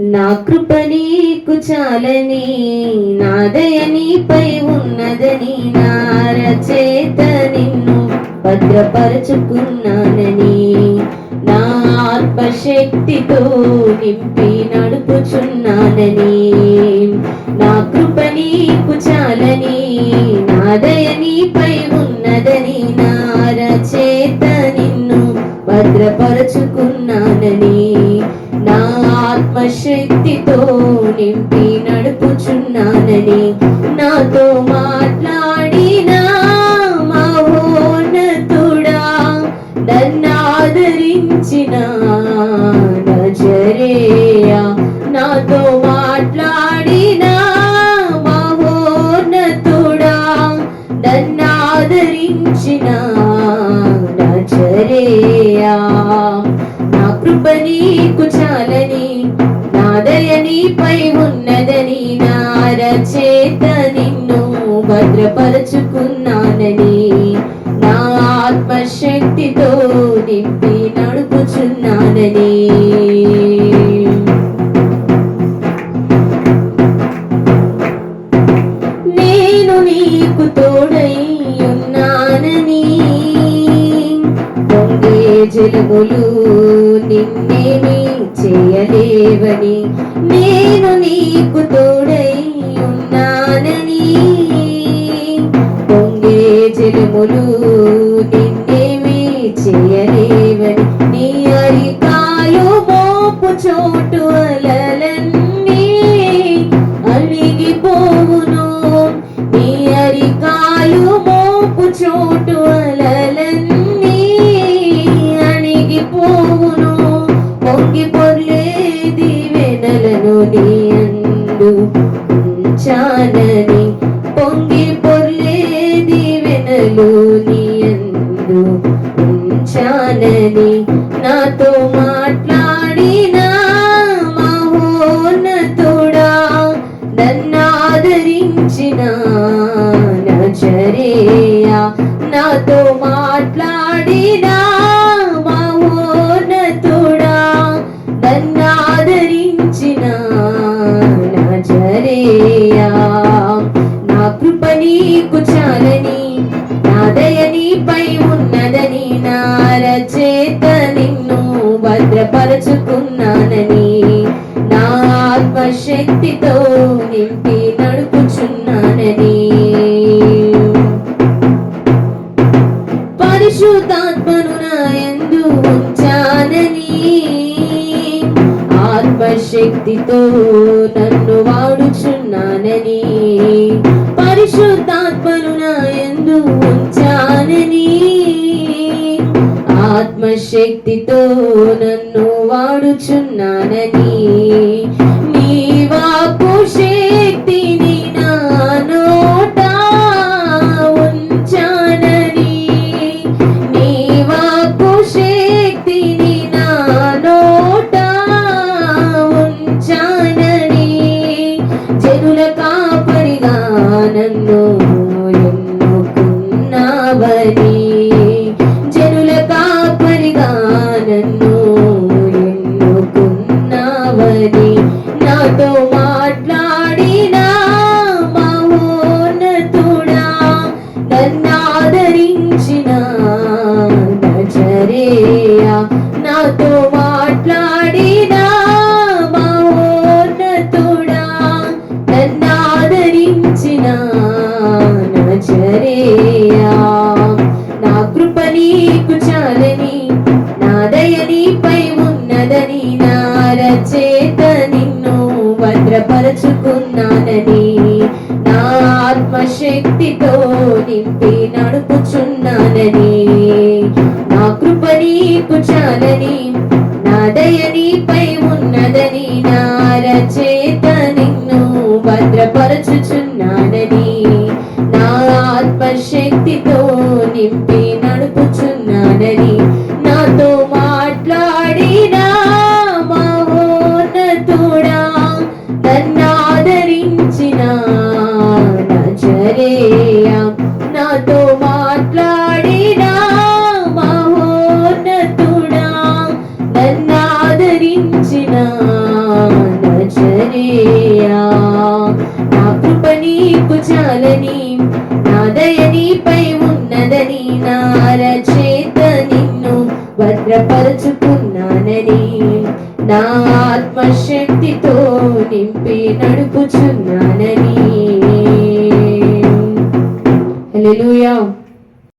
నా కృప నీకు చాలని నా దయ నీపై ఉన్నదని నార రచేత నిన్ను భద్రపరచుకున్నానని నా ఆత్మశక్తితో నింపి నడుపుచున్నానని నా కృప నీకు చాలని ఆత్మశక్తితో నింపి నడుపుచున్నానని నాతో మాట్లాడిన మహోన్నతుడా నన్ను ఆదరించిన నీపై ఉన్నదని నారచేత నిన్ను భద్రపరచుకున్నానని నా. ఆత్మశక్తితో నింపి నడుపుచున్నానని నేను నీకు తోడై ఉన్నానని పొంగే జలములు వెనలను నీ అందు ఉంచానని పొంగి పొర్లేది వెనలు నీ అందు ఉంచానని నాతో మా నా కృప నీకు చాలని నా దయ నీపై ఉన్నదని నా రచేత నిన్ను భద్రపరచుకున్నానని నా ఆత్మశక్తితో నింపి నడుపుచున్నానని. పరిశుద్ధాత్మను నా ఎందు ఉంచానని ఆత్మశక్తితో నన్ను వాడుచున్నానని. పరిశుద్ధాత్మను నా ఎందు ఉంచానని. ఆత్మశక్తితో నన్ను వాడుచున్నానని. చెరుల కాపరిగా నన్ను ఎన్నుకున్నావని. చెరుల కాపరిగా నన్ను ఎన్నుకున్నావని. నాతో మాట్లాడిన మహోన్నతుడా నన్నాదరి ఉన్నది నా ఆత్మశక్తితో నింపి నడుపుచున్నానని. నా కృప నీకు చాలని నా దయ నీపై ఉన్నదని. నా రచేత నిన్ను భద్రపరచుచున్నానని. నా ఆత్మశక్తితో నింపి ఉన్నదని నా దయ నీపై ఉన్నదని నార చేత నిన్ను భద్రపరచుకున్నానని నా ఆత్మశక్తితో నింపి నడుపుచున్నానని. హల్లెలూయా.